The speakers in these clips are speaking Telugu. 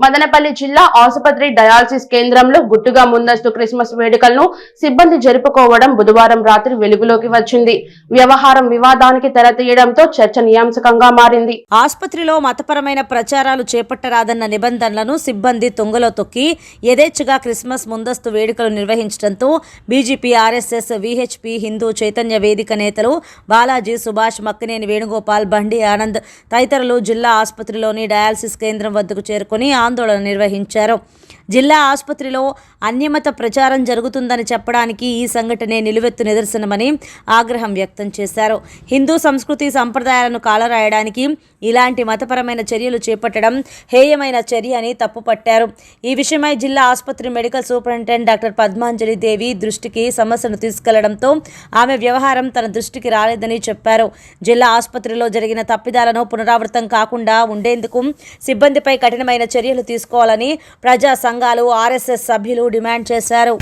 మదనపల్లి జిల్లా ఆసుపత్రి డయాలసిస్ కేంద్రంలో గుట్టుగా ముందస్తు క్రిస్మస్ వేడుకలను సిబ్బంది జరుపుకోవడం బుధవారం రాత్రి వెలుగులోకి వచ్చింది. వ్యవహారం వివాదానికి తెరతీయడంతో చర్చనీయాంశకంగా మారింది. ఆసుపత్రిలో మతపరమైన ప్రచారాలు చేపట్టరాదన్న నిబంధనలను సిబ్బంది తుంగలో తొక్కి యథేచ్ఛగా క్రిస్మస్ ముందస్తు వేడుకలు నిర్వహించడంతో BJP RSS VHP Hindu Chaitanya Vedika నేతలు బాలాజీ సుభాష్ మక్కినేని వేణుగోపాల్ బండి ఆనంద్ తదితరులు జిల్లా ఆసుపత్రిలోని డయాలసిస్ కేంద్రం వద్దకు చేరుకుని ఆందోళన నిర్వహించారు. జిల్లా ఆసుపత్రిలో అన్యమత ప్రచారం జరుగుతుందని చెప్పడానికి ఈ సంఘటనే నిలువెత్తు నిదర్శనమని ఆగ్రహం వ్యక్తం చేశారు. హిందూ సంస్కృతి సంప్రదాయాలను కాలరాయడానికి ఇలాంటి మతపరమైన చర్యలు చేపట్టడం హేయమైన చర్య అని తప్పుపట్టారు. ఈ విషయమై జిల్లా ఆసుపత్రి medical superintendent doctor Padmanjali Devi దృష్టికి సమస్యను తీసుకెళ్ళడంతో ఆమె వ్యవహారం తన దృష్టికి రాలేదని చెప్పారు. జిల్లా ఆసుపత్రిలో జరిగిన తప్పిదాలను పునరావృతం కాకుండా ఉండేందుకు సిబ్బందిపై కఠినమైన చర్యలు తీసుకోవాలని ప్రజా సంఘ సంఘాలు ఆర్ఎస్ఎస్ సభ్యులు డిమాండ్ చేశారు.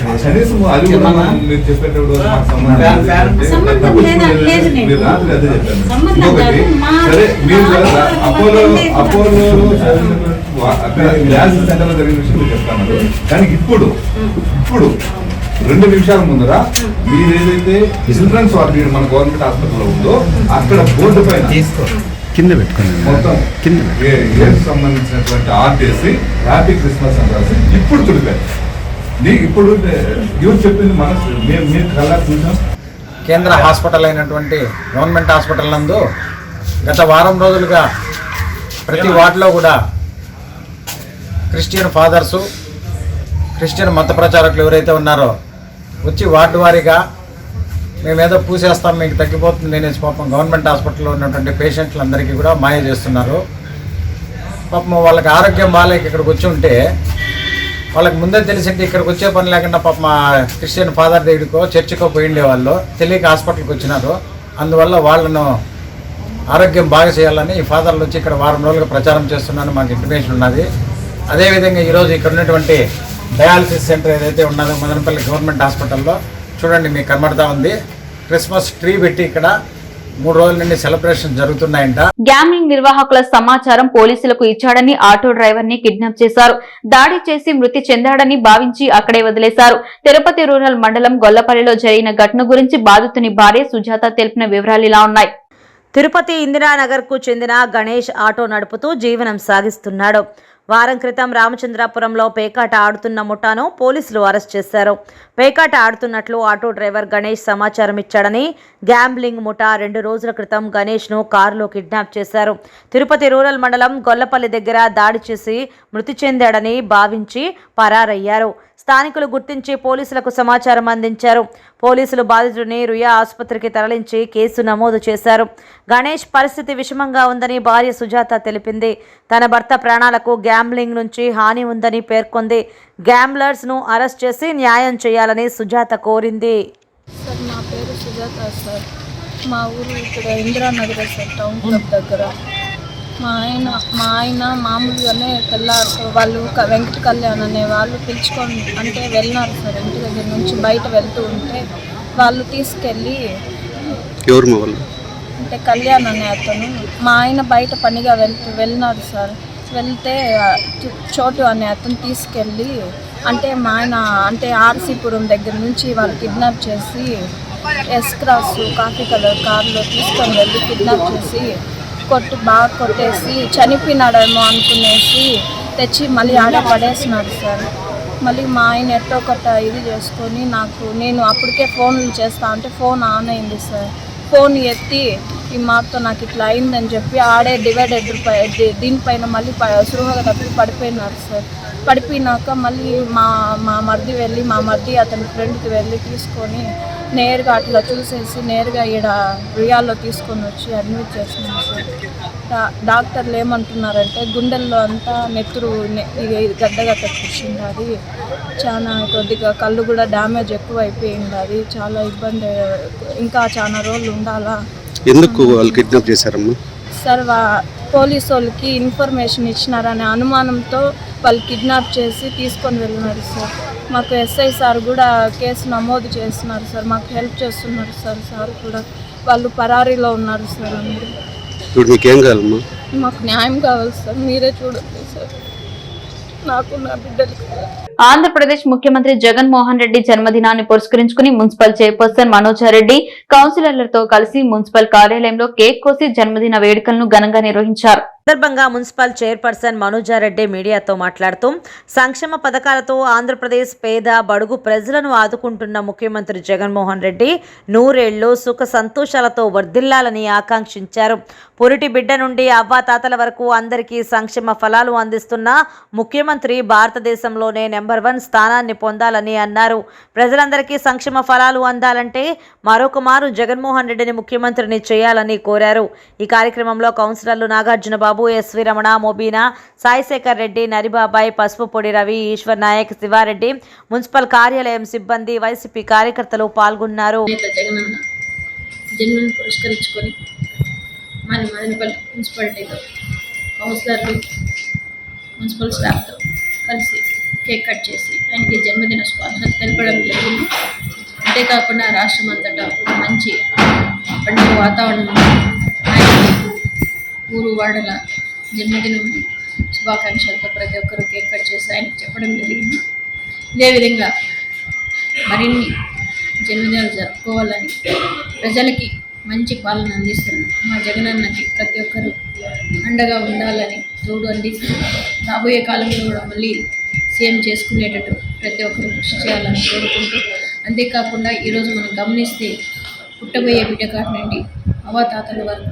అక్కడ సెంటర్లో జరిగిన విషయం చెప్తాను కానీ ఇప్పుడు ఇప్పుడు రెండు నిమిషాల ముందర మీరు ఏదైతే చిల్డ్రన్స్ వార్డ్ మన గవర్నమెంట్ హాస్పిటల్లో ఉందో అక్కడ బోర్డు పైన కింద పెట్టుకోండి మొత్తం కింద ఏకి సంబంధించినటువంటి ఆర్ట్ వేసి హ్యాపీ క్రిస్మస్ అని రాసి ఇప్పుడు తుడిపారు. నీకు ఇప్పుడు ఎవరు చెప్పింది మనసు. మేము మీరు కల్లా చూసాం. కేంద్ర హాస్పిటల్ అయినటువంటి గవర్నమెంట్ హాస్పిటల్ నందు గత వారం రోజులుగా ప్రతి వార్డులో కూడా క్రిస్టియన్ ఫాదర్సు క్రిస్టియన్ మత ప్రచారకులు ఎవరైతే ఉన్నారో వచ్చి వార్డు వారీగా మేమేదో పూసేస్తాం మీకు తగ్గిపోతుంది అనేసి పాపం గవర్నమెంట్ హాస్పిటల్లో ఉన్నటువంటి పేషెంట్లందరికీ కూడా మాయ చేస్తున్నారు. పాపం వాళ్ళకి ఆరోగ్యం బాగాలేక ఇక్కడికి వచ్చి ఉంటే వాళ్ళకి ముందే తెలిసింటే ఇక్కడికి వచ్చే పని లేకుండా పాప మా క్రిస్టియన్ ఫాదర్ దగ్గరికో చర్చికో పోయిండే వాళ్ళు తెలియక హాస్పిటల్కి వచ్చినారు. అందువల్ల వాళ్ళను ఆరోగ్యం బాగా చేయాలని ఈ ఫాదర్లు వచ్చి ఇక్కడ వారం రోజులుగా ప్రచారం చేస్తున్నాను మాకు ఇన్ఫర్మేషన్ ఉన్నది. అదేవిధంగా ఈరోజు ఇక్కడ ఉన్నటువంటి డయాలసిస్ సెంటర్ ఏదైతే ఉన్నదో మదనపల్లి గవర్నమెంట్ హాస్పిటల్లో చూడండి మీకు కనబడతా ఉంది. క్రిస్మస్ ట్రీ పెట్టి ఇక్కడ మూడు రోజుల నుండి సెలబ్రేషన్ జరుగుతున్నాయంట. గ్యామ్లింగ్ నిర్వాహకుల సమాచారం పోలీసులకు ఇచ్చాడని ఆటో డ్రైవర్ని కిడ్నాప్ చేశారు. దాడి చేసి మృతి చెందాడని భావించి అక్కడే వదిలేశారు. తిరుపతి రూరల్ మండలం గొల్లపల్లిలో జరిగిన ఘటన గురించి బాధితుని భార్య సుజాత తెలిపిన వివరాలు ఇలా ఉన్నాయి. తిరుపతి ఇందిరానగర్కు చెందిన గణేష్ ఆటో నడుపుతూ జీవనం సాగిస్తున్నాడు. వారం క్రితం రామచంద్రాపురంలో పేకాట ఆడుతున్న ముఠాను పోలీసులు అరెస్ట్ చేశారు. పేకాట ఆడుతున్నట్లు ఆటో డ్రైవర్ గణేష్ సమాచారం ఇచ్చాడని గ్యాంబ్లింగ్ ముఠా రెండు రోజుల క్రితం గణేష్ను కారులో కిడ్నాప్ చేశారు. తిరుపతి రూరల్ మండలం గొల్లపల్లి దగ్గర దాడి చేసి మృతి చెందాడని భావించి పరారయ్యారు. స్థానికులు గుర్తించి పోలీసులకు సమాచారం అందించారు. పోలీసులు బాధితుడిని రుయా ఆసుపత్రికి తరలించి కేసు నమోదు చేశారు. గణేష్ పరిస్థితి విషమంగా ఉందని భార్య సుజాత తెలిపింది. తన భర్త ప్రాణాలకు గ్యాంబ్లింగ్ నుంచి హాని ఉందని పేర్కొంది. గ్యాంబ్లర్స్ను అరెస్ట్ చేసి న్యాయం చేయాలని సుజాత కోరింది. సార్ మా పేరు సుజాత సార్. మా ఊరు ఇక్కడ ఇందిరానగర్ సార్ టౌన్ క్లబ్ దగ్గర. మా ఆయన మా ఆయన మామూలుగానే తెల్లారు వాళ్ళు వెంకట కళ్యాణ్ అనే వాళ్ళు పిలుచుకొని అంటే వెళ్ళినారు సార్ ఇంటి దగ్గర నుంచి బయట వెళ్తూ ఉంటే వాళ్ళు తీసుకెళ్ళి ఎవరు మా వాళ్ళు? అంటే కళ్యాణ్ అనే అతను మా ఆయన బయట పనిగా వెళ్తూ వెళ్ళినారు సార్. వెళ్తే చోటు అనే అతను తీసుకెళ్ళి అంటే మా ఆయన అంటే ఆర్సీపురం దగ్గర నుంచి వాళ్ళు కిడ్నాప్ చేసి ఎస్ క్రాస్ కాఫీ కలర్ కార్లో తీసుకొని వెళ్ళి కిడ్నాప్ చేసి కొట్టు బాగా కొట్టేసి చనిపోయినాడేమో అనుకునేసి తెచ్చి మళ్ళీ ఆడ పడేసినాడు సార్. మళ్ళీ మా ఆయన ఎట్టో ఒకట ఇది చేసుకొని నాకు నేను అప్పటికే ఫోన్లు చేస్తా అంటే ఫోన్ ఆన్ అయింది సార్. ఫోన్ ఎత్తి ఈ మాతో నాకు ఇట్లా అయిందని చెప్పి ఆడే డివైడెడ్ పై దీనిపైన మళ్ళీ ప- సులువుగా తప్పి పడిపోయినారు సార్. పడిపోయినాక మళ్ళీ మా మా మరిది వెళ్ళి మా మరిది అతని ఫ్రెండ్కి వెళ్ళి తీసుకొని నేరుగా అట్లా చూసేసి నేరుగా ఈడ రియాల్లో తీసుకొని వచ్చి అడ్మిట్ చేసినాం సార్. డాక్టర్లు ఏమంటున్నారంటే గుండెల్లో అంతా నెత్తురు గడ్డగట్ట కూర్చుంది అది చాలా కొద్దిగా కళ్ళు కూడా డ్యామేజ్ ఎక్కువ అయిపోయింది అది చాలా ఇబ్బంది ఇంకా చాలా రోజులు ఉండాలా? ఎందుకు వాళ్ళు కిడ్నాప్ చేశారమ్మా? సార్ వా పోలీస్ వాళ్ళకి ఇన్ఫర్మేషన్ ఇచ్చినారనే అనుమానంతో వాళ్ళు కిడ్నాప్ చేసి తీసుకొని వెళ్ళినారు సార్. మాకు ఎస్ఐ సార్ కూడా కేసు నమోదు చేస్తున్నారు సార్ మాకు హెల్ప్ చేస్తున్నారు సార్ సార్ కూడా. వాళ్ళు పరారీలో ఉన్నారు సార్ అందరూ. ఇప్పుడు మీకేం కావాలమ్మా? మాకు న్యాయం కావాలి సార్ మీరే చూడండి సార్. నాకు నా బిడ్డలకు ఆంధ్రప్రదేశ్ ముఖ్యమంత్రి జగన్మోహన్ రెడ్డి జన్మదినాన్ని పురస్కరించుకుని మున్సిపల్ చైర్పర్సన్ మనోజారెడ్డి కౌన్సిలర్లతో కలిసి మున్సిపల్ కార్యాలయంలో కేక్ కోసి జన్మదిన వేడుకలను ఘనంగా నిర్వహించారు. సందర్భంగా మున్సిపల్ చైర్పర్సన్ మనోజారెడ్డి మీడియాతో మాట్లాడుతూ సంక్షేమ పథకాలతో ఆంధ్రప్రదేశ్ పేద బడుగు ప్రజలను ఆదుకుంటున్న ముఖ్యమంత్రి జగన్మోహన్ రెడ్డి నూరేళ్ళు సుఖ సంతోషాలతో వర్ధిల్లాలని ఆకాంక్షించారు. పురిటి బిడ్డ నుండి అవ్వాతాతల వరకు అందరికీ సంక్షేమ ఫలాలు అందిస్తున్న ముఖ్యమంత్రి భారతదేశంలోనే నెంబర్ వన్ స్థానాన్ని పొందాలని అన్నారు. ప్రజలందరికీ సంక్షేమ ఫలాలు అందాలంటే మరొక మారు జగన్మోహన్ రెడ్డిని ముఖ్యమంత్రిని చేయాలని కోరారు. ఈ కార్యక్రమంలో కౌన్సిలర్లు నాగార్జున బాబు ఎస్వి రమణ మొబీనా సాయిశేఖర్ రెడ్డి నరిబాబాయ్ పసుపుపొడి రవి ఈశ్వర్ నాయక్ శివారెడ్డి మున్సిపల్ కార్యాలయం సిబ్బంది వైసీపీ కార్యకర్తలు పాల్గొన్నారు. జన్మను పురస్కరించుకొని మన మదనపల్లి మున్సిపాలిటీలో కౌన్సిలర్లు మున్సిపల్ స్టాఫ్తో కలిసి కేక్ కట్ చేసి ఆయనకి జన్మదిన శుభాకాంక్షలు తెలపడం జరిగింది. అంతేకాకుండా రాష్ట్రం అంతటా ఒక మంచి పండుగ వాతావరణం ఆయనకి ఊరు వాడల జన్మదినం శుభాకాంక్షలతో ప్రతి ఒక్కరూ కేక్ కట్ చేసి ఆయనకి చెప్పడం జరిగింది. ఇదే విధంగా మరిన్ని జన్మదినాలు జరుపుకోవాలని ప్రజలకి మంచి పాలన అందిస్తున్న మా జగనన్నకి ప్రతి ఒక్కరూ అండగా ఉండాలని తోడు అందిస్తూ రాబోయే కాలంలో కూడా మళ్ళీ సీఎం చేసుకునేటట్టు ప్రతి ఒక్కరూ కృషి చేయాలని కోరుకుంటూ అంతేకాకుండా ఈరోజు మనం గమనిస్తే పుట్టబోయే బిడ్డ కాటి నుండి అవాతాతల వరకు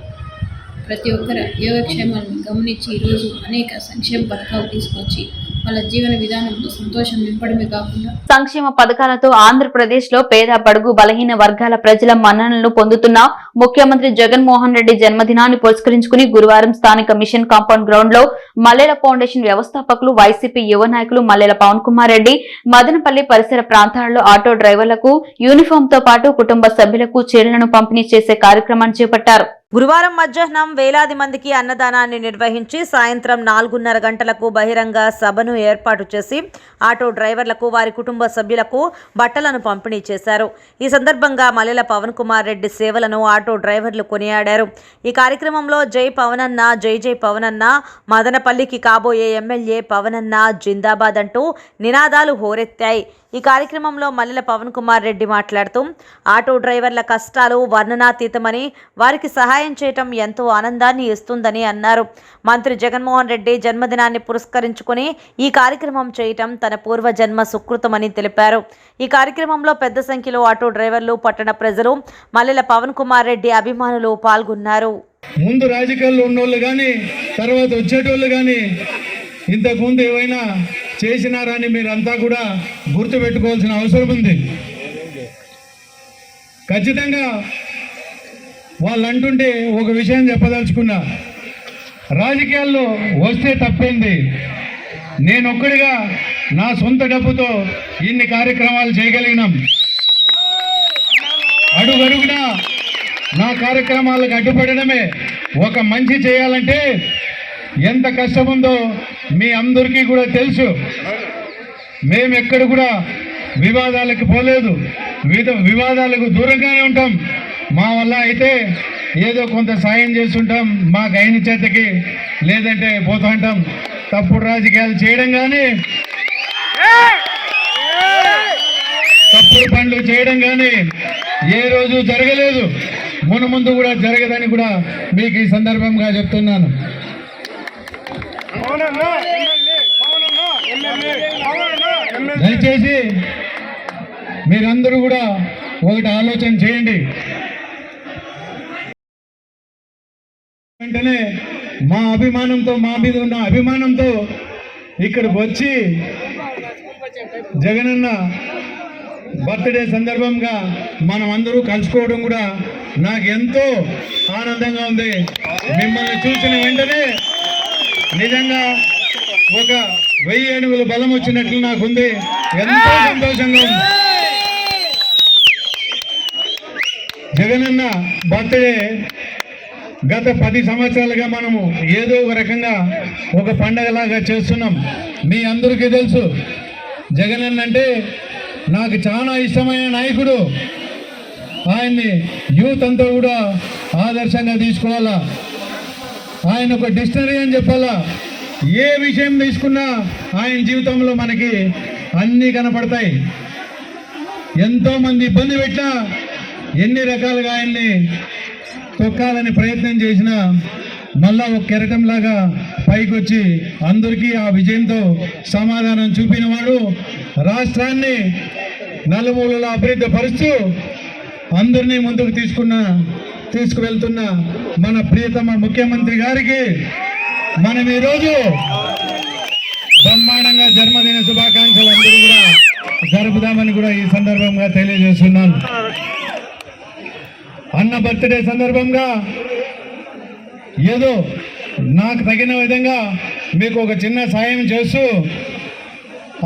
ప్రతి ఒక్కరు యోగక్షేమాలను గమనించి ఈరోజు అనేక సంక్షేమ పథకాలు తీసుకొచ్చి వాళ్ళ జీవన విధానంలో సంతోషం నింపడమే కాకుండా సంక్షేమ పథకాలతో ఆంధ్రప్రదేశ్లో పేద బడుగు బలహీన వర్గాల ప్రజల మన్ననలను పొందుతున్న ముఖ్యమంత్రి జగన్మోహన్ రెడ్డి జన్మదినాన్ని పురస్కరించుకుని గురువారం స్థానిక మిషన్ కాంపౌండ్ గ్రౌండ్లో మల్లెల ఫౌండేషన్ వ్యవస్థాపకులు వైసీపీ యువ నాయకులు మల్లెల పవన్ కుమార్ రెడ్డి మదనపల్లి పరిసర ప్రాంతాలలో ఆటో డ్రైవర్లకు యూనిఫామ్తో పాటు కుటుంబ సభ్యులకు చీరలను పంపిణీ చేసే కార్యక్రమాన్ని చేపట్టారు. గురువారం మధ్యాహ్నం వేలాది మందికి అన్నదానాన్ని నిర్వహించి సాయంత్రం నాలుగున్నర గంటలకు బహిరంగ సభను ఏర్పాటు చేసి ఆటో డ్రైవర్లకు వారి కుటుంబ సభ్యులకు బట్టలను పంపిణీ చేశారు. ఈ సందర్భంగా మల్లెల పవన్ కుమార్ రెడ్డి సేవలను ఆటో డ్రైవర్లు కొనియాడారు. ఈ కార్యక్రమంలో జై పవనన్న జై జై పవనన్న మదనపల్లికి కాబోయే ఎమ్మెల్యే పవనన్న జిందాబాద్ అంటూ నినాదాలు హోరెత్తాయి. ఈ కార్యక్రమంలో మల్లెల పవన్ కుమార్ రెడ్డి మాట్లాడుతూ ఆటో డ్రైవర్ల కష్టాలు వర్ణనాతీతమని వారికి సహాయం చేయటం ఎంతో ఆనందాన్ని ఇస్తుందని అన్నారు. మంత్రి జగన్మోహన్ రెడ్డి జన్మదినాన్ని పురస్కరించుకుని ఈ కార్యక్రమం చేయటం తన పూర్వజన్మ సుకృతమని తెలిపారు. ఈ కార్యక్రమంలో పెద్ద సంఖ్యలో ఆటో డ్రైవర్లు పట్టణ ప్రజలు మల్లెల పవన్ కుమార్ రెడ్డి అభిమానులు పాల్గొన్నారు. ముందు రాజకీయాల్లో ఉన్నోళ్ళు కానీ తర్వాత వచ్చేటోళ్ళు కానీ ఇంతకుముందు ఏవైనా చేసినారని మీరంతా కూడా గుర్తుపెట్టుకోవాల్సిన అవసరం ఉంది. ఖచ్చితంగా వాళ్ళు అంటుంటే ఒక విషయం చెప్పదలుచుకున్నా. రాజకీయాల్లో వస్తే తప్పింది. నేనొక్కడిగా నా సొంత డబ్బుతో ఇన్ని కార్యక్రమాలు చేయగలిగినాం. అడుగడుగునా నా కార్యక్రమాలకు అడ్డుపడడమే ఒక మంచి చేయాలంటే ఎంత కష్టం ఉందో మీ అందరికీ కూడా తెలుసు. మేము ఎక్కడ కూడా వివాదాలకు పోలేదు. వివిధ వివాదాలకు దూరంగానే ఉంటాం. మా వల్ల అయితే ఏదో కొంత సాయం చేస్తుంటాం. మాకు అయిన చేతకి లేదంటే పోతూ ఉంటాం. తప్పుడు రాజకీయాలు చేయడం కానీ తప్పుడు పనులు చేయడం కానీ ఏ రోజు జరగలేదు. మున ముందు కూడా జరగదని కూడా మీకు ఈ సందర్భంగా చెప్తున్నాను. దయచేసి మీరందరూ కూడా ఒకటి ఆలోచన చేయండి. వెంటనే మా అభిమానంతో మా మీద ఉన్న అభిమానంతో ఇక్కడికి వచ్చి జగనన్న బర్త్డే సందర్భంగా మనం అందరూ కలుసుకోవడం కూడా నాకు ఎంతో ఆనందంగా ఉంది. మిమ్మల్ని చూసిన వెంటనే నిజంగా ఒక వెయ్యి ఏనుగుల బలం వచ్చినట్లు నాకుంది. ఎంతో సంతోషంగా ఉంది. జగనన్న బర్త్డే గత పది సంవత్సరాలుగా మనము ఏదో ఒక రకంగా ఒక పండగలాగా చేస్తున్నాం. మీ అందరికీ తెలుసు జగనన్న అంటే నాకు చాలా ఇష్టమైన నాయకుడు. ఆయన్ని యూత్ అంతా కూడా ఆదర్శంగా తీసుకోవాలా? ఆయన ఒక డిక్షనరీ అని చెప్పాలా? ఏ విషయం తీసుకున్నా ఆయన జీవితంలో మనకి అన్నీ కనపడతాయి. ఎంతోమంది ఇబ్బంది పెట్టినా ఎన్ని రకాలుగా ఆయన్ని తొక్కాలని ప్రయత్నం చేసినా మళ్ళా ఒక కెరటంలాగా పైకి వచ్చి అందరికీ ఆ విజయంతో సమాధానం చూపినవాడు రాష్ట్రాన్ని నలుమూలలో అభివృద్ధి పరుస్తూ అందరినీ ముందుకు తీసుకున్న తీసుకువెళ్తున్న మన ప్రియతమ ముఖ్యమంత్రి గారికి మనం ఈరోజు బ్రహ్మాండంగా జన్మదిన శుభాకాంక్షలు అందరూ కూడా జరుపుదామని కూడా ఈ సందర్భంగా తెలియజేస్తున్నాను. అన్న బర్త్డే సందర్భంగా ఏదో నాకు తగిన విధంగా మీకు ఒక చిన్న సాయం చేస్తూ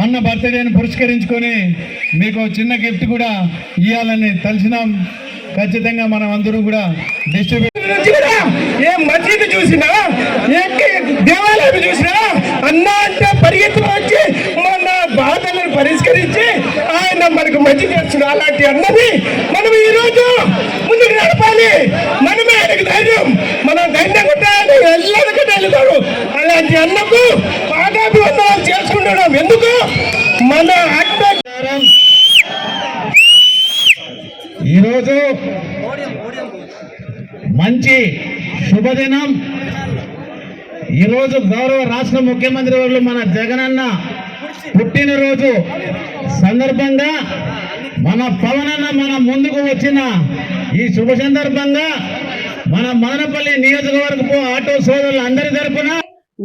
అన్న బర్త్డేని పురస్కరించుకొని మీకు చిన్న గిఫ్ట్ కూడా ఇవ్వాలని తలిచినాం ఖచ్చితంగా మనం అందరూ కూడా డిస్ట్రిబ్యూట్ ఏ మసీదు చూసినా ఏ దేవాలయం చూసినా అన్న అంటే పరిగెత్తుకు వచ్చి మన బాధలను పరిష్కరించి ఆయన మనకు మంచి చేస్తున్నాడు. అలాంటి అన్నది మనం ఈ రోజు ముందుకు నడపాలి. మనమే ఆయనకు ధైర్యం. మనం ధైర్యం ఉంటే ఆయన ఎల్లరికీ వెళ్తాడు. అలాంటి అన్నకు పాదాభివందనాలు చేసుకుంటున్నాం. ఎందుకు? మన ఈరోజు మంచి శుభదినం. ఈరోజు గౌరవ రాష్ట్ర ముఖ్యమంత్రి వాళ్ళు మన జగనన్న పుట్టినరోజు సందర్భంగా మన పవనన్న మన ముందుకు వచ్చిన ఈ శుభ సందర్భంగా మన మదనపల్లి నియోజకవర్గపు ఆటో సోదరులు అందరి తరపున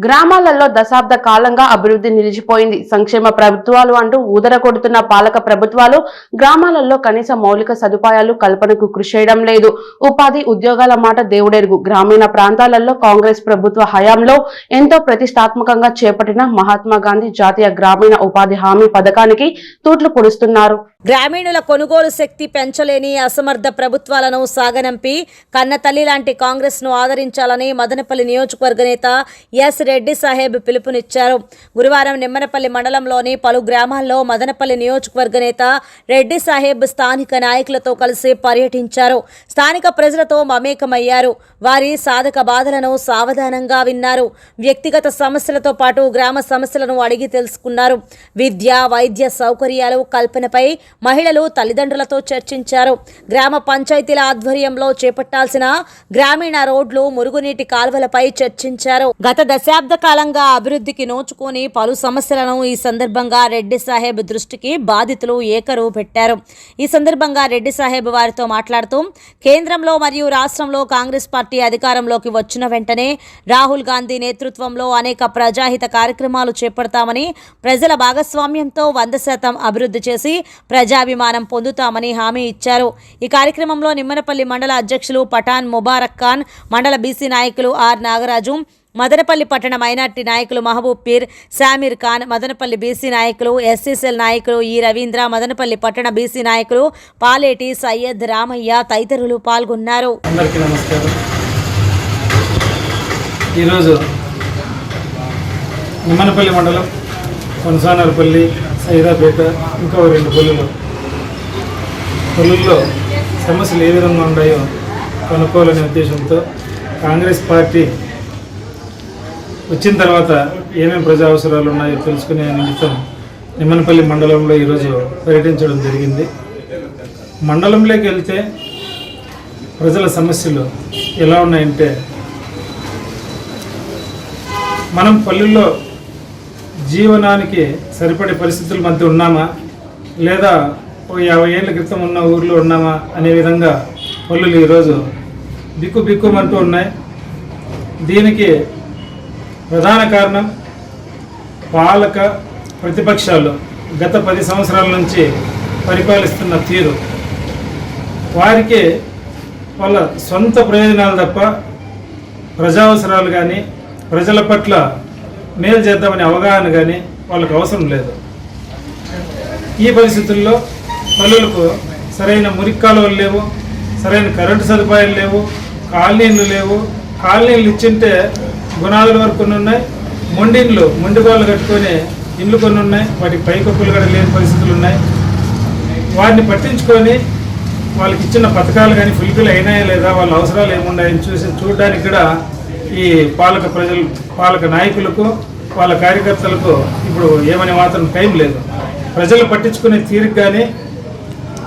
గ్రామాలలో దశాబ్ద కాలంగా అభివృద్ధి నిలిచిపోయింది. సంక్షేమ ప్రభుత్వాలు అంటూ ఊదర కొడుతున్న పాలక ప్రభుత్వాలు గ్రామాలలో కనీస మౌలిక సదుపాయాలు కల్పనకు కృషి చేయడం లేదు. ఉపాధి ఉద్యోగాల మాట దేవుడెరుగు. గ్రామీణ ప్రాంతాలలో కాంగ్రెస్ ప్రభుత్వ హయాంలో ఎంతో ప్రతిష్టాత్మకంగా చేపట్టిన మహాత్మా గాంధీ జాతీయ గ్రామీణ ఉపాధి హామీ పథకానికి తూట్లు పొడుస్తున్నారు. గ్రామీణుల కొనుగోలు శక్తి పెంచలేని అసమర్థ ప్రభుత్వాలను సాగనంపి కన్నతల్లి లాంటి కాంగ్రెస్ను ఆదరించాలని మదనపల్లి నియోజకవర్గ నేత ఎస్ రెడ్డి సాహెబ్ పిలుపునిచ్చారు. గురువారం నిమ్మనపల్లి మండలంలోని పలు గ్రామాల్లో మదనపల్లి నియోజకవర్గ నేత రెడ్డి సాహెబ్ స్థానిక నాయకులతో కలిసి పర్యటించారు. స్థానిక ప్రజలతో మమేకమయ్యారు. వారి సాధక బాధలను సావధానంగా విన్నారు. వ్యక్తిగత సమస్యలతో పాటు గ్రామ సమస్యలను అడిగి తెలుసుకున్నారు. విద్య వైద్య సౌకర్యాలు కల్పనపై మహిళలు తల్లిదండ్రులతో చర్చించారు. గ్రామ పంచాయతీల ఆధ్వర్యంలో చేపట్టాల్సిన గ్రామీణ రోడ్లు మురుగునీటి కాల్వలపై చర్చించారు. గత దశాబ్ద కాలంగా అభివృద్ధికి నోచుకొని పలు సమస్యలను ఈ సందర్భంగా రెడ్డి సాహెబ్ దృష్టికి బాధితులు ఏకరువు పెట్టారు. ఈ సందర్భంగా రెడ్డి సాహెబ్ వారితో మాట్లాడుతూ కేంద్రంలో మరియు రాష్ట్రంలో కాంగ్రెస్ పార్టీ అధికారంలోకి వచ్చిన వెంటనే రాహుల్ గాంధీ నేతృత్వంలో అనేక ప్రజాహిత కార్యక్రమాలు చేపడతామని ప్రజల భాగస్వామ్యంతో వంద శాతం అభివృద్ధి చేసి ప్రజాభిమానం పొందుతామని హామీ ఇచ్చారు. ఈ కార్యక్రమంలో నిమ్మనపల్లి మండల అధ్యక్షులు పఠాన్ ముబారక్ ఖాన్ మండల బీసీ నాయకులు ఆర్ నాగరాజు మదనపల్లి పట్టణ మైనార్టీ నాయకులు మహబూబ్ పీర్ శామీర్ ఖాన్ మదనపల్లి బీసీ నాయకులు ఎస్సీసీఎల్ నాయకులు ఈ రవీంద్ర మదనపల్లి పట్టణ బీసీ నాయకులు పాలేటి సయ్యద్ రామయ్య తదితరులు పాల్గొన్నారు. ఈరోజు నిమ్మనపల్లి మండలం కొనసానరపల్లి సైదాపేట ఇంకా రెండు పల్లులు పల్లుల్లో సమస్యలు ఏ విధంగా ఉన్నాయో కనుక్కోవాలనే ఉద్దేశంతో కాంగ్రెస్ పార్టీ వచ్చిన తర్వాత ఏమేమి ప్రజా అవసరాలు ఉన్నాయో తెలుసుకునే నిమిత్తం నిమ్మనపల్లి మండలంలో ఈరోజు పర్యటించడం జరిగింది. మండలంలోకి వెళ్తే ప్రజల సమస్యలు ఎలా ఉన్నాయంటే మనం పల్లెల్లో జీవనానికి సరిపడే పరిస్థితుల మధ్య ఉన్నామా? లేదా ఓ యాభై ఏళ్ళ క్రితం ఉన్న ఊర్లో ఉన్నామా? అనే విధంగా పల్లెలు ఈరోజు బిక్కు బిక్కుమంటూ ఉన్నాయి. దీనికి ప్రధాన కారణం పాలక ప్రతిపక్షాలు గత పది సంవత్సరాల నుంచి పరిపాలిస్తున్న తీరు. వారికి వాళ్ళ సొంత ప్రయోజనాలు తప్ప ప్రజా అవసరాలు కానీ ప్రజల పట్ల మేలు చేద్దామనే అవగాహన కానీ వాళ్ళకు అవసరం లేదు. ఈ పరిస్థితుల్లో పల్లెలకు సరైన మురికి కాలువలు లేవు సరైన కరెంటు సదుపాయాలు లేవు కాలనీలు లేవు. కాలనీలు ఇచ్చింటే గుణాదుల వరకు కొన్ని ఉన్నాయి మొండిండ్లు మొండిగోళ్ళు కట్టుకొని ఇండ్లు కొన్ని ఉన్నాయి. వాటికి పైకప్పులు కూడా లేని పరిస్థితులు ఉన్నాయి. వాటిని పట్టించుకొని వాళ్ళకి ఇచ్చిన పథకాలు కానీ ఫుల్ఫిల్ అయినాయా లేదా వాళ్ళ అవసరాలు ఏమున్నాయని చూసి చూడడానికి కూడా ఈ పాలక ప్రజలు పాలక నాయకులకు వాళ్ళ కార్యకర్తలకు ఇప్పుడు ఏమని మాత్రం టైం లేదు. ప్రజలు పట్టించుకునే తీరిక కానీ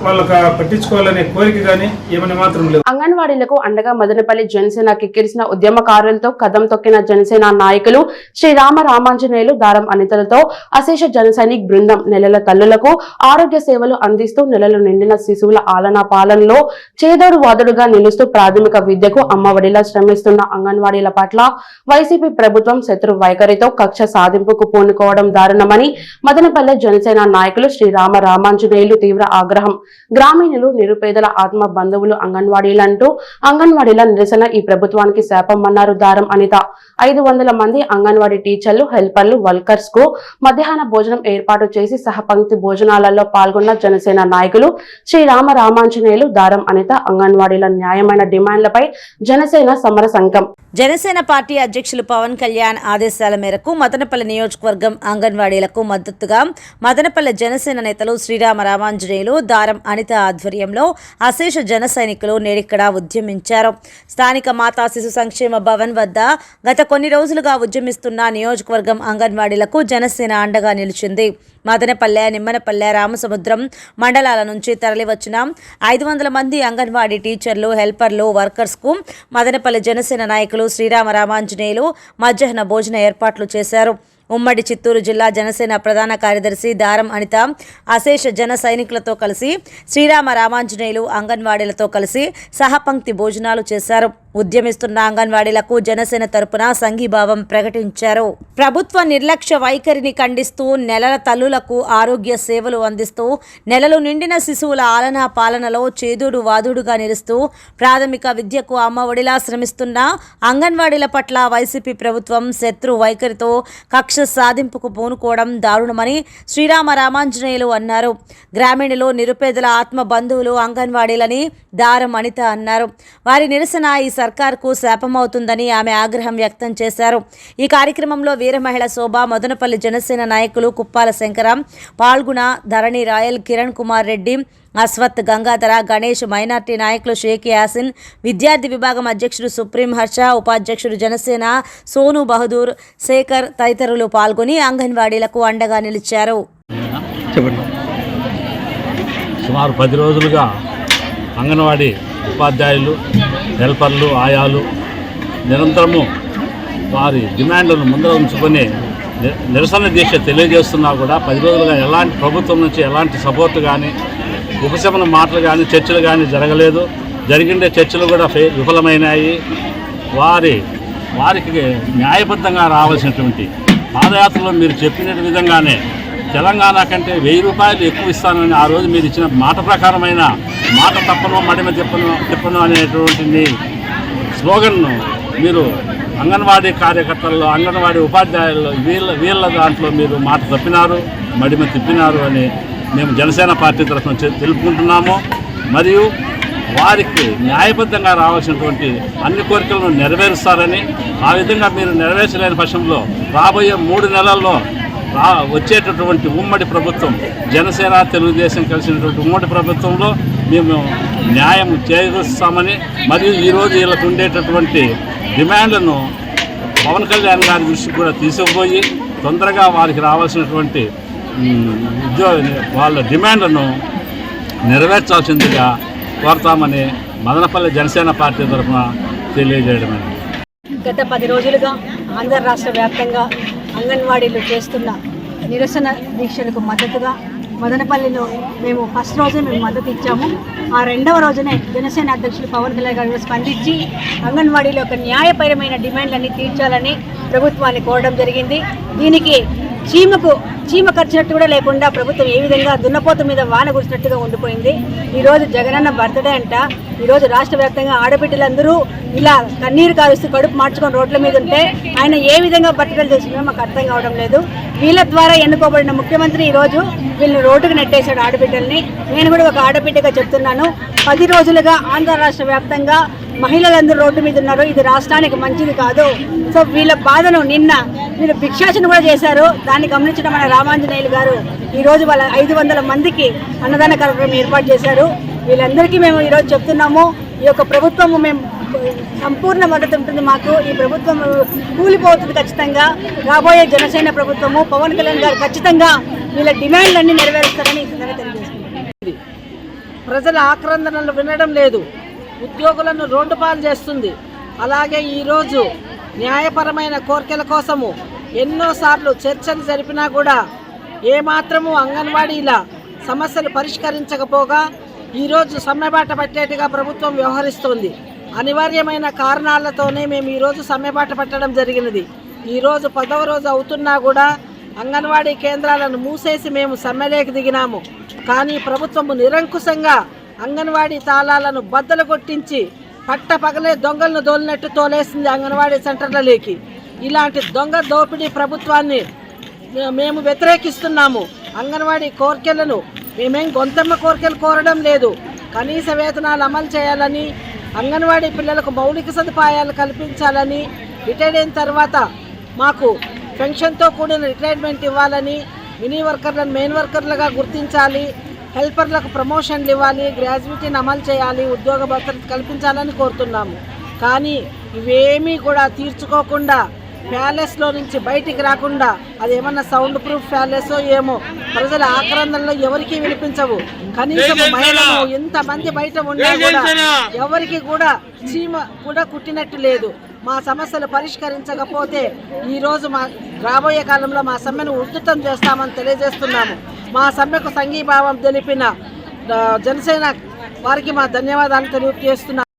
వాళ్ళకి పట్టించుకోవాలనే కోరిక కానీ ఏమని మాత్రం లేదు అంగన్వాడీలకు అండగా మదనపల్లి జనసేన కిక్కిరిసిన ఉద్యమకారులతో కదం తొక్కిన జనసేన నాయకులు శ్రీరామ రామాంజనేయులు దారం అనితలతో అశేష జనసైనిక్ బృందం నెలల తల్లులకు ఆరోగ్య సేవలు అందిస్తూ నెలలు నిండిన శిశువుల ఆలనా పాలనలో చేదోడు వాదుడుగా నిలుస్తూ ప్రాథమిక విద్యకు అమ్మఒడిలా శ్రమిస్తున్న అంగన్వాడీల పట్ల వైసీపీ ప్రభుత్వం శత్రు వైఖరితో కక్ష సాధింపుకు పూనుకోవడం దారుణమని మదనపల్లె జనసేన నాయకులు శ్రీరామ రామాంజనేయులు తీవ్ర ఆగ్రహం గ్రామీణులు నిరుపేదల ఆత్మ బంధువులు అంగన్వాడీలంటూ అంగన్వాడీల నిరసన ఈ ప్రభుత్వానికి శాపం అన్నారు దారం అనిత. ఐదు మంది అంగన్వాడీ టీచర్లు హెల్పర్లు వర్కర్స్కు మధ్యాహ్న భోజనం ఏర్పాటు చేసి సహపంక్తి భోజనాలలో పాల్గొన్న జనసేన నాయకులు శ్రీరామ రామాంజనేయులు దారం అనిత అంగన్వాడీల న్యాయమైన డిమాండ్లపై జనసేన సమర సంఘం జనసేన పార్టీ అధ్యక్షులు పవన్ కళ్యాణ్ ఆదేశాల మేరకు మదనపల్లి నియోజకవర్గం అంగన్వాడీలకు మద్దతుగా మదనపల్లి జనసేన నేతలు శ్రీరామ రామాంజనేయులు దారం అనిత ఆధ్వర్యంలో అశేష జన సైనికులు నేడిక్కడ ఉద్యమించారు. స్థానిక మాతా శిశు సంక్షేమ భవన్ వద్ద గత కొన్ని రోజులుగా ఉద్యమిస్తున్న నియోజకవర్గం అంగన్వాడీలకు జనసేన అండగా నిలిచింది. మదనపల్లె నిమ్మనపల్లె రామసముద్రం మండలాల నుంచి తరలివచ్చిన ఐదు వందల మంది అంగన్వాడీ టీచర్లు హెల్పర్లు వర్కర్స్కు మదనపల్లి జనసేన నాయకులు శ్రీరామ రామాంజనేయులు మధ్యాహ్న భోజన ఏర్పాట్లు చేశారు. ఉమ్మడి చిత్తూరు జిల్లా జనసేన ప్రధాన కార్యదర్శి దారం అనిత అశేష జన సైనికులతో కలిసి శ్రీరామ రామాంజనేయులు అంగన్వాడీలతో కలిసి సహపంక్తి భోజనాలు చేశారు. ఉద్యమిస్తున్న అంగన్వాడీలకు జనసేన తరపున సంఘీభావం ప్రకటించారు. ప్రభుత్వ నిర్లక్ష్య వైఖరిని ఖండిస్తూ నెలల తల్లులకు ఆరోగ్య సేవలు అందిస్తూ నెలలు నిండిన శిశువుల ఆలనా పాలనలో చేదుడు వాదుడుగా నిలుస్తూ ప్రాథమిక విద్యకు అమ్మఒడిలా శ్రమిస్తున్న అంగన్వాడీల పట్ల వైసీపీ ప్రభుత్వం శత్రు వైఖరితో కక్ష సాధింపుకు పూనుకోవడం దారుణమని శ్రీరామ రామాంజనేయులు అన్నారు. గ్రామీణులు నిరుపేదల ఆత్మ బంధువులు అంగన్వాడీలని దారం అనిత అన్నారు. వారి నిరసన ఈ సర్కార్కు శాపమవుతుందని ఆమె ఆగ్రహం వ్యక్తం చేశారు. ఈ కార్యక్రమంలో వీరమహిళ శోభ మదనపల్లి జనసేన నాయకులు కుప్పాల శంకరం పాల్గొన ధరణి రాయల్ కిరణ్ కుమార్ రెడ్డి అస్వత్ గంగాధర గణేష్ మైనార్టీ నాయకులు షేక్ యాసిన్ విద్యార్థి విభాగం అధ్యక్షుడు సుప్రీం హర్ష ఉపాధ్యక్షుడు జనసేన సోను బహదూర్ శేఖర్ తదితరులు పాల్గొని అంగన్వాడీలకు అండగా నిలిచారు. సుమారు పది రోజులుగా అంగన్వాడీ ఉపాధ్యాయులు హెల్పర్లు ఆయాలు నిరంతరము వారి డిమాండ్లను ముందర ఉంచుకొని నిరసన దీక్ష తెలియజేస్తున్నా కూడా పది రోజులుగా ఎలాంటి ప్రభుత్వం నుంచి ఎలాంటి సపోర్ట్ కానీ ఉపశమన మాటలు కానీ చర్చలు కానీ జరగలేదు. జరిగిండే చర్చలు కూడా విఫలమైనాయి. వారి వారికి న్యాయబద్ధంగా రావాల్సినటువంటి పాదయాత్రలో మీరు చెప్పిన విధంగానే తెలంగాణ కంటే వెయ్యి రూపాయలు ఎక్కువ ఇస్తానని ఆ రోజు మీరు ఇచ్చిన మాట ప్రకారమైన మాట తప్పను మడిమ తిప్పను తిప్పను అనేటువంటి స్లోగన్ను మీరు అంగన్వాడీ కార్యకర్తల్లో అంగన్వాడీ ఉపాధ్యాయుల్లో వీళ్ళ వీళ్ళ దాంట్లో మీరు మాట తప్పినారు మడిమ తిప్పినారు అని మేము జనసేన పార్టీ తరఫున తెలుపుకుంటున్నాము. మరియు వారికి న్యాయబద్ధంగా రావాల్సినటువంటి అన్ని కోరికలను నెరవేరుస్తారని ఆ విధంగా మీరు నెరవేర్చలేని పక్షంలో రాబోయే మూడు నెలల్లో వచ్చేటటువంటి ఉమ్మడి ప్రభుత్వం జనసేన తెలుగుదేశం కలిసినటువంటి ఉమ్మడి ప్రభుత్వంలో మేము న్యాయం చేకూరుస్తామని మరియు ఈరోజు వీళ్ళకు ఉండేటటువంటి డిమాండ్లను పవన్ కళ్యాణ్ గారి దృష్టికి కూడా తీసుకుపోయి తొందరగా వారికి రావాల్సినటువంటి ఉద్యోగ వాళ్ళ డిమాండ్లను నెరవేర్చాల్సిందిగా కోరతామని మదనపల్లి జనసేన పార్టీ తరఫున తెలియజేయడమే గత పది రోజులుగా ఆంధ్ర రాష్ట్ర వ్యాప్తంగా అంగన్వాడీలో చేస్తున్న నిరసన దీక్షలకు మద్దతుగా మదనపల్లిలో మేము ఫస్ట్ రోజే మేము మద్దతు ఇచ్చాము. ఆ రెండవ రోజునే జనసేన అధ్యక్షులు పవన్ కళ్యాణ్ గారు స్పందించి అంగన్వాడీలో ఒక న్యాయపరమైన డిమాండ్లన్నీ తీర్చాలని ప్రభుత్వాన్ని కోరడం జరిగింది. దీనికి చీమకు చీమ ఖర్చినట్టు కూడా లేకుండా ప్రభుత్వం ఏ విధంగా దున్నపోత మీద వాన కురిసినట్టుగా ఉండిపోయింది. ఈరోజు జగనన్న బర్త్డే అంట. ఈరోజు రాష్ట్ర వ్యాప్తంగా ఆడబిడ్డలందరూ ఇలా కన్నీరు కారుస్తూ కడుపు మార్చుకొని రోడ్ల మీద ఉంటే ఆయన ఏ విధంగా బర్త్డేలు చేసినా మాకు అర్థం కావడం లేదు. వీళ్ళ ద్వారా ఎన్నుకోబడిన ముఖ్యమంత్రి ఈరోజు వీళ్ళని రోడ్డుకు నెట్టేశాడు ఆడబిడ్డల్ని. నేను కూడా ఒక ఆడబిడ్డగా చెప్తున్నాను. పది రోజులుగా ఆంధ్ర రాష్ట్ర వ్యాప్తంగా మహిళలందరూ రోడ్డు మీద ఉన్నారు. ఇది రాష్ట్రానికి మంచిది కాదు. సో వీళ్ళ బాధను నిన్న వీళ్ళు భిక్షాచన కూడా చేశారు. దాన్ని గమనించడం మన రామాంజనేయులు గారు. ఈరోజు వాళ్ళ ఐదు వందల మందికి అన్నదాన కార్యక్రమం ఏర్పాటు చేశారు. వీళ్ళందరికీ మేము ఈరోజు చెప్తున్నాము. ఈ యొక్క ప్రభుత్వము మేము సంపూర్ణ మద్దతు ఉంటుంది మాకు. ఈ ప్రభుత్వం కూలిపోతుంది ఖచ్చితంగా. రాబోయే జనసేన ప్రభుత్వము పవన్ కళ్యాణ్ గారు ఖచ్చితంగా వీళ్ళ డిమాండ్లన్నీ నెరవేరుస్తారని ఈ సందర్భంగా ప్రజల ఆక్రందనలు వినడం లేదు. ఉద్యోగులను రోడ్డు పాలు చేస్తుంది. అలాగే ఈరోజు న్యాయపరమైన కోరికల కోసము ఎన్నోసార్లు చర్చలు జరిపినా కూడా ఏమాత్రము అంగన్వాడీల సమస్యలు పరిష్కరించకపోగా ఈరోజు సమ్మెబాట పట్టేట్టుగా ప్రభుత్వం వ్యవహరిస్తోంది. అనివార్యమైన కారణాలతోనే మేము ఈరోజు సమ్మెబాట పట్టడం జరిగినది. ఈరోజు పదవ రోజు అవుతున్నా కూడా అంగన్వాడీ కేంద్రాలను మూసేసి మేము సమ్మెలేకి దిగినాము. కానీ ప్రభుత్వము నిరంకుశంగా అంగన్వాడీ తాళాలను బద్దలు కొట్టించి పట్ట పగలే దొంగలను దోలినట్టు తోలేసింది అంగన్వాడీ సెంటర్లలోకి. ఇలాంటి దొంగ దోపిడీ ప్రభుత్వాన్ని మేము వ్యతిరేకిస్తున్నాము. అంగన్వాడీ కోరికలను మేమేం గొంతమ్మ కోరికలు కోరడం లేదు. కనీస వేతనాలు అమలు చేయాలని అంగన్వాడీ పిల్లలకు మౌలిక సదుపాయాలు కల్పించాలని రిటైర్ అయిన తర్వాత మాకు పెన్షన్తో కూడిన రిటైర్మెంట్ ఇవ్వాలని మినీ వర్కర్లను మెయిన్ వర్కర్లుగా గుర్తించాలి. హెల్పర్లకు ప్రమోషన్లు ఇవ్వాలి గ్రాడ్యుయేటీని అమలు చేయాలి ఉద్యోగ భద్రత కల్పించాలని కోరుతున్నాము. కానీ ఇవేమీ కూడా తీర్చుకోకుండా ప్యాలెస్లో నుంచి బయటికి రాకుండా అది ఏమన్నా సౌండ్ ప్రూఫ్ ప్యాలెస్ ఏమో ప్రజల ఆక్రందనలో ఎవరికి వినిపించవు. కనీసం మహిళలు ఎంతమంది బయట ఉన్నా కూడా ఎవరికి కూడా చీమ కూడా కుట్టినట్టు లేదు. మా సమస్యలు పరిష్కరించకపోతే ఈరోజు మా రాబోయే కాలంలో మా సమ్మెను ఉధృతం చేస్తామని తెలియజేస్తున్నాము. మా సమ్మెకు సంఘీభావం తెలిపిన జనసేన వారికి మా ధన్యవాదాలు తెలియజేస్తున్నాము.